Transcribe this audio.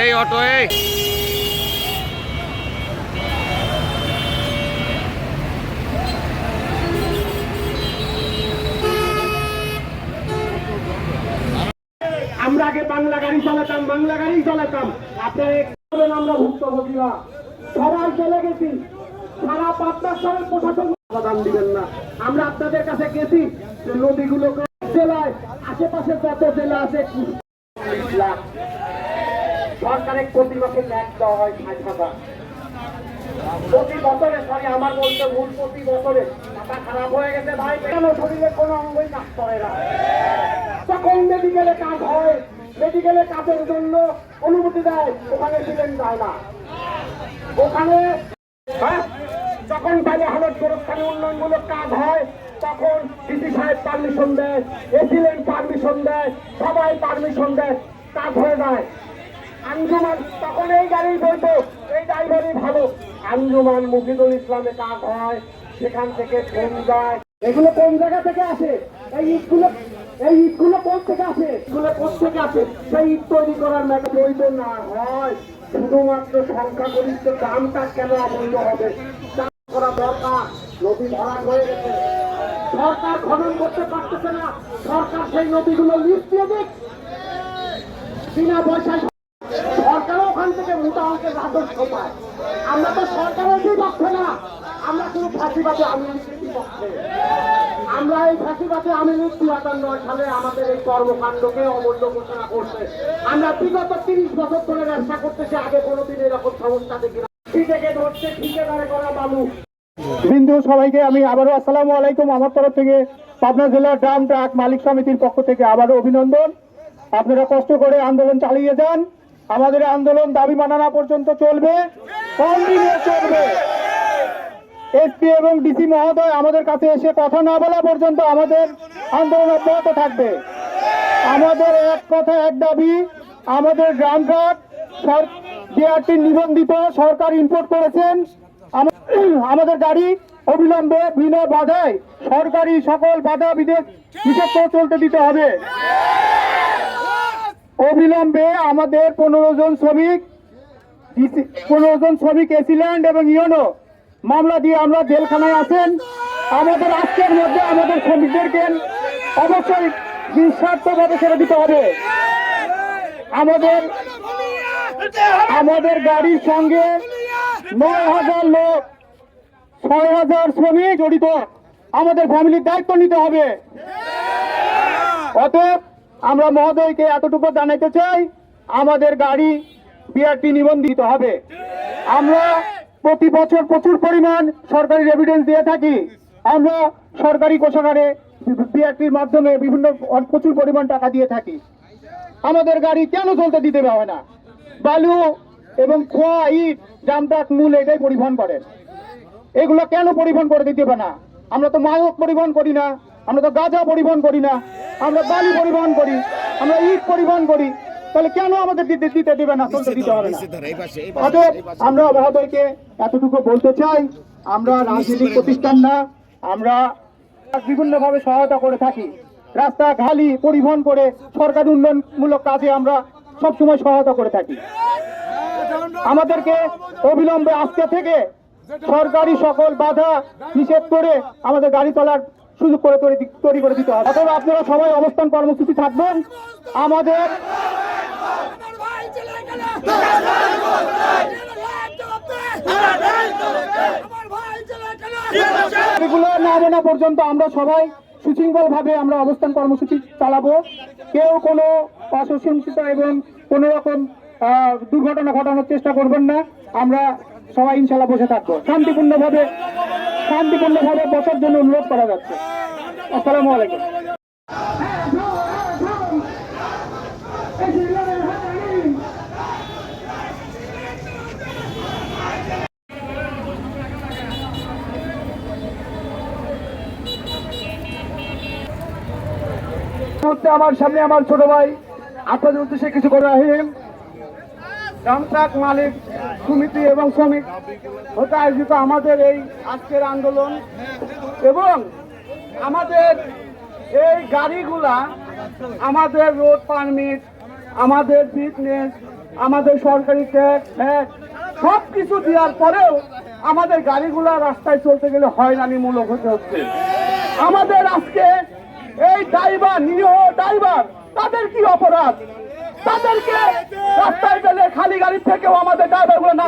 এই অটো, এই। আমরা আগে বাংলা গাড়ি চালাতাম, বাংলা গাড়ি চালাতাম। আপনারা আমরা ভুক্তভোগীরা। সবাই চলে গেছি। সারা পাঁচটা সালের প্রশাসন দিবেন না। আমরা আপনাদের কাছে গেছি। নদীগুলোকে জেলায় আশেপাশে যত জেলা আছে। সরকারের প্রতি মাসে দেওয়া হয় ষাট হাজার। প্রতি বছরে সরি আমার বলতে ভুল, প্রতি বছরে। মাথা খারাপ হয়ে গেছে ভাই, কেন শরীরে কোনো অঙ্গই কাজ করে না? তখন মেডিকেলে কাজ হয় মেডিকেলে কাজের জন্য অনুমতি দেয়, ওখানে ছিলেন যায় না। ওখানে, যখন বাইরে হালত গোরস্থানে উন্নয়নমূলক কাজ হয় তখন ডিসি সাহেব পারমিশন দেয় এসিলেন পারমিশন দেয়, সবাই পারমিশন দেয় কাজ হয়ে যায়। আঞ্জুমান তখন এই গাড়ি বইতো এই ড্রাইভারই ভালো। আঞ্জুমান মুফিদুল ইসলামে কাজ হয় সেখান থেকে ট্রেন যায়। এগুলো কোন জায়গা থেকে আসে? এই ইটগুলো এই ইটগুলো কোন থেকে আসে? এগুলো কোন থেকে আসে? সেই ইট তৈরি করার ম্যাটার বৈধ না হয়। শুধুমাত্র সংখ্যাগরিষ্ঠ দামটা কেন অবৈধ হবে? করা দরকার। নদী ভরা হয়ে গেছে। সরকার খনন করতে পারতেছে না। সরকার সেই নদীগুলো লিস্ট দিয়ে দিক। বিনা পয়সায় সরকারও ওখান থেকে মোটা অঙ্কের রাজস্ব পায়। আমরা তো সরকারের বিপক্ষে না। আমরা কোনো ফাঁসিবাদী আমি বিপক্ষে। আমরা এই ফাঁসিবাদী আমি দুই হাজার নয় সালে আমাদের এই কর্মকাণ্ডকে অমূল্য ঘোষণা করছে। আমরা বিগত তিরিশ বছর ধরে ব্যবসা করতেছি, আগে কোনোদিন এরকম সমস্যা দেখি না। ঠিকাকে ধরছে, ঠিকাদারে করা বালু। বিন্দু, সবাইকে আমি আবারও আসসালামু আলাইকুম। আমার তরফ থেকে পাবনা জেলার ড্রাম ট্রাক মালিক সমিতির পক্ষ থেকে আবারও অভিনন্দন। আপনারা কষ্ট করে আন্দোলন চালিয়ে যান। আমাদের আন্দোলন দাবি মানানা পর্যন্ত চলবে। চলবে। এসপি এবং ডিসি মহোদয় আমাদের কাছে এসে কথা না বলা পর্যন্ত আমাদের আন্দোলন অব্যাহত থাকবে। আমাদের এক কথা, এক দাবি, আমাদের গ্রাম ঘাট নিবন্ধিত সরকার ইম্পোর্ট করেছেন আমাদের গাড়ি অবিলম্বে বিনা বাধায় সরকারি সকল বাধা বিদেশ করে চলতে দিতে হবে। অবিলম্বে আমাদের পনেরো জন শ্রমিক পনেরো জন শ্রমিক এসিল্যান্ড এবং ইয়নো মামলা দিয়ে আমরা জেলখানায় আছেন। আমাদের আজকের মধ্যে আমাদের শ্রমিকদেরকে অবশ্যই নিঃস্বার্থভাবে ছেড়ে দিতে হবে। আমাদের আমাদের গাড়ির সঙ্গে নয় হাজার লোক ছয় হাজার শ্রমিক জড়িত। আমাদের ফ্যামিলির দায়িত্ব নিতে হবে। অতএব আমরা মহোদয়কে এতটুকু জানাইতে চাই, আমাদের গাড়ি বিআরটি নিবন্ধিত হবে। আমরা প্রতি বছর প্রচুর পরিমাণ সরকারি এভিডেন্স দিয়ে থাকি। আমরা সরকারি কোষাগারে বিআরটির মাধ্যমে বিভিন্ন প্রচুর পরিমাণ টাকা দিয়ে থাকি। আমাদের গাড়ি কেন চলতে দিতে হবে না? বালু এবং খোয়া, ইট জামটাক মূল এটাই পরিবহন করেন। এগুলো কেন পরিবহন করে দিতে হবে না? আমরা তো মাদক পরিবহন করি না আমরা তো গাঁজা পরিবহন করি না আমরা বালি পরিবহন করি আমরা ইট পরিবহন করি। তাহলে কেন আমাদের দিতে দিতে দেবে না চলতে দিতে হবে না? অতএব আমরা মহোদয়কে এতটুকু বলতে চাই আমরা রাজনৈতিক প্রতিষ্ঠান না আমরা বিভিন্নভাবে সহায়তা করে থাকি। রাস্তা ঘালি পরিবহন করে সরকারি উন্নয়নমূলক কাজে আমরা সবসময় সহায়তা করে থাকি। আমাদেরকে অবিলম্বে আজকে থেকে সরকারি সকল বাধা নিষেধ করে আমাদের গাড়ি চলার সুযোগ করে তৈরি করে দিতে হবে। অথবা আপনারা সবাই অবস্থান কর্মসূচি থাকবেন। আমাদের এগুলো না পর্যন্ত আমরা সবাই সুশৃঙ্খল ভাবে আমরা অবস্থান কর্মসূচি চালাবো। কেউ কোনো অসহিষ্ণুতা এবং কোনো রকম দুর্ঘটনা ঘটানোর চেষ্টা করবেন না। আমরা সবাই ইনশাল্লাহ বসে থাকব। শান্তিপূর্ণভাবে শান্তিপূর্ণভাবে বসার জন্য অনুরোধ করা যাচ্ছে। আসসালামু আলাইকুম। আমার সামনে আমার ছোট ভাই, আপনাদের উদ্দেশ্যে কিছু করে আহিম রামট্রাক মালিক, সমিতি এবং শ্রমিক হতে আয়োজিত আমাদের এই আজকের আন্দোলন। এবং আমাদের এই গাড়িগুলা, আমাদের রোড পারমিট, আমাদের ফিটনেস, আমাদের সরকারি ট্যাক্স ট্যাক্স সব কিছু দেওয়ার পরেও আমাদের গাড়িগুলা রাস্তায় চলতে গেলে হয়রানিমূলক হতে হচ্ছে। আমাদের আজকে এই ড্রাইভার, নিরীহ ড্রাইভার, তাদের কি অপরাধ? তাদেরকে রাস্তায় গেলে খালি গাড়ি থেকেও আমাদের ড্রাইভারগুলো না